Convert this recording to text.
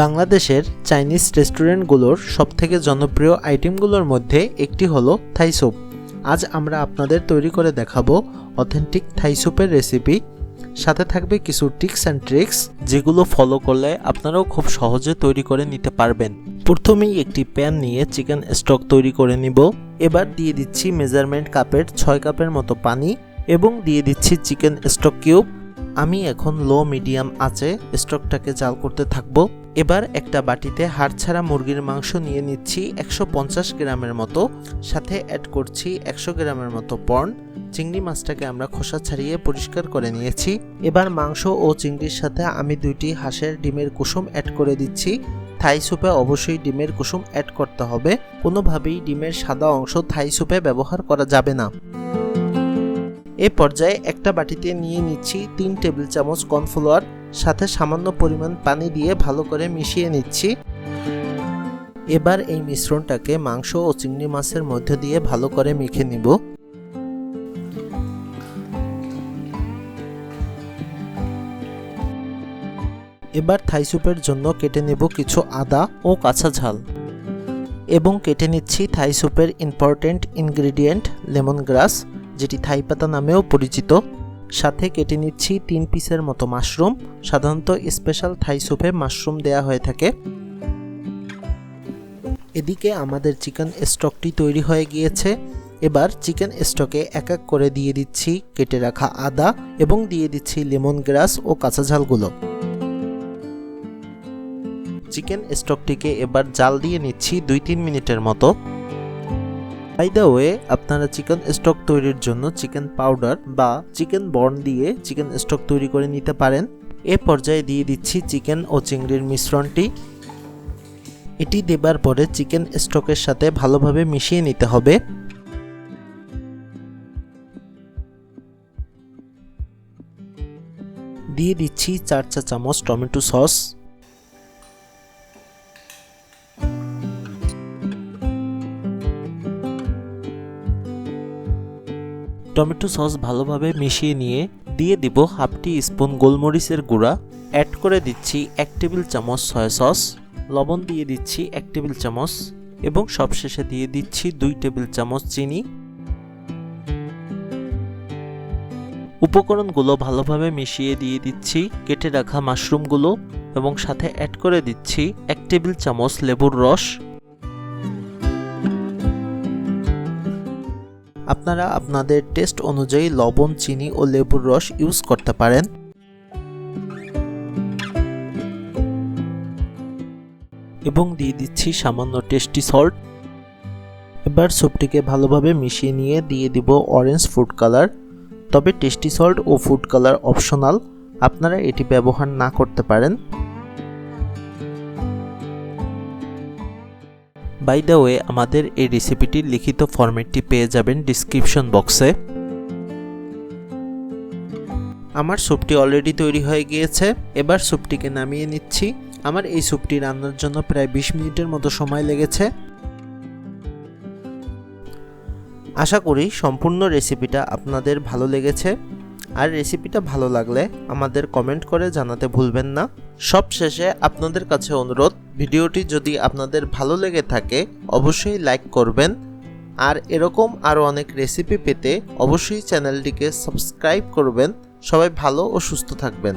বাংলাদেশের চাইনিজ রেস্টুরেন্টগুলোর সবথেকে জনপ্রিয় আইটেমগুলোর মধ্যে একটি হলো থাই স্যুপ আজ আমরা আপনাদের তৈরি করে দেখাবো অথেন্টিক থাই স্যুপের রেসিপি। সাথে থাকবে কিছু টিক্স অ্যান্ড ট্রিক্স যেগুলো ফলো করলে আপনারাও খুব সহজে তৈরি করে নিতে পারবেন। প্রথমেই একটি প্যান নিয়ে চিকেন স্টক তৈরি করে নিব। এবার দিয়ে দিচ্ছি মেজারমেন্ট কাপের ছয় কাপের মতো পানি এবং দিয়ে দিচ্ছি চিকেন স্টক কিউব। আমি এখন লো মিডিয়াম আঁচে স্টকটাকে জাল করতে থাকব। এবার একটা বাটিতে হাড় ছাড়া মুরগির মাংস নিয়ে নিচ্ছি একশো পঞ্চাশ গ্রামের মতো, সাথে অ্যাড করছি একশো গ্রামের মতো পর্ন চিংড়ি মাছটাকে আমরা খোসা ছাড়িয়ে পরিষ্কার করে নিয়েছি। এবার মাংস ও চিংড়ির সাথে আমি দুইটি হাঁসের ডিমের কুসুম অ্যাড করে দিচ্ছি। থাই স্যুপে অবশ্যই ডিমের কুসুম অ্যাড করতে হবে। কোনোভাবেই ডিমের সাদা অংশ থাই স্যুপে ব্যবহার করা যাবে না। এ পর্যায়ে একটা বাটিতে নিয়ে নিচ্ছি তিন টেবিল চামচ কর্নফ্লাওয়ার, সাথে সামান্য পরিমাণ পানি দিয়ে ভালো করে মিশিয়ে নিচ্ছি। এবার এই মিশ্রণটাকে মাংস ও চিংড়ি মাছের মধ্যে দিয়ে ভালো করে মেখে নিব। এবার থাই স্যুপের জন্য কেটে নেব কিছু আদা ও কাঁচা ঝাল। এবং কেটে নিচ্ছি থাই স্যুপের ইম্পর্টেন্ট ইনগ্রেডিয়েন্ট লেমন গ্রাস। যেটি থাই পাতা নামেও পরিচিত। সাথে কেটে নিচ্ছি তিন পিসের মতো মাশরুম। সাধারণত স্পেশাল থাই স্যুপে মাশরুম দেয়া হয়ে থাকে। এদিকে আমাদের চিকেন স্টকটি তৈরি হয়ে গিয়েছে। এবার চিকেন স্টকে এক এক করে দিয়ে দিচ্ছি কেটে রাখা আদা এবং দিয়ে দিচ্ছি লেমন গ্রাস ও কাঁচা ঝালগুলো। চিকেন স্টকটিকে এবার জাল দিয়ে নিচ্ছি দুই তিন মিনিটের মতো। বাই দ্য ওয়ে আপনারা চিকেন স্টক তৈরির জন্য চিকেন পাউডার বা চিকেন বর্ন দিয়ে চিকেন স্টক তৈরি করে নিতে পারেন। এ পর্যায়ে দিয়ে দিচ্ছি চিকেন ও চিংড়ির মিশ্রণটি। এটি দেবার পরে চিকেন স্টকের সাথে ভালোভাবে মিশিয়ে নিতে হবে। দিয়ে দিচ্ছি চার চা চামচ টমেটো সস। টমেটো সস ভালোভাবে মিশিয়ে নিয়ে দিয়ে দিব হাফ টি স্পুন গোলমরিচের গুঁড়া। অ্যাড করে দিচ্ছি এক টেবিল চামচ সয়া সস। লবণ দিয়ে দিচ্ছি এক টেবিল চামচ। এবং সবশেষে দিয়ে দিচ্ছি দুই টেবিল চামচ চিনি। উপকরণগুলো ভালোভাবে মিশিয়ে দিয়ে দিচ্ছি কেটে রাখা মাশরুমগুলো। এবং সাথে অ্যাড করে দিচ্ছি এক টেবিল চামচ লেবুর রস। আপনারা আপনাদের টেস্ট অনুযায়ী লবণ, চিনি ও লেবুর রস ইউজ করতে পারেন। এবং দিয়ে দিচ্ছি সামান্য টেস্টি সল্ট এবার স্যুপটিকে ভালোভাবে মিশিয়ে নিয়ে দিয়ে দিব অরেঞ্জ ফুড কালার তবে টেস্টি সল্ট ও ফুড কালার অপশনাল আপনারা এটি ব্যবহার না করতে পারেন। বাই দ্য ওয়ে আমাদের এই রেসিপিটির লিখিত ফরম্যাটটি পেয়ে যাবেন ডিসক্রিপশন বক্সে আমার স্যুপটি অলরেডি তৈরি হয়ে গিয়েছে। এবার স্যুপটিকে নামিয়ে নিচ্ছি। আমার এই স্যুপটি রান্নার জন্য প্রায় বিশ মিনিটের মতো সময় লেগেছে। আশা করি সম্পূর্ণ রেসিপিটা আপনাদের ভালো লেগেছে। আর রেসিপিটা ভালো লাগলে আমাদের কমেন্ট করে জানাতে ভুলবেন না। সব শেষে আপনাদের কাছে অনুরোধ, ভিডিওটি যদি আপনাদের ভালো লেগে থাকে, অবশ্যই লাইক করবেন। আর এরকম আরও অনেক রেসিপি পেতে অবশ্যই চ্যানেলটিকে সাবস্ক্রাইব করবেন। সবাই ভালো ও সুস্থ থাকবেন।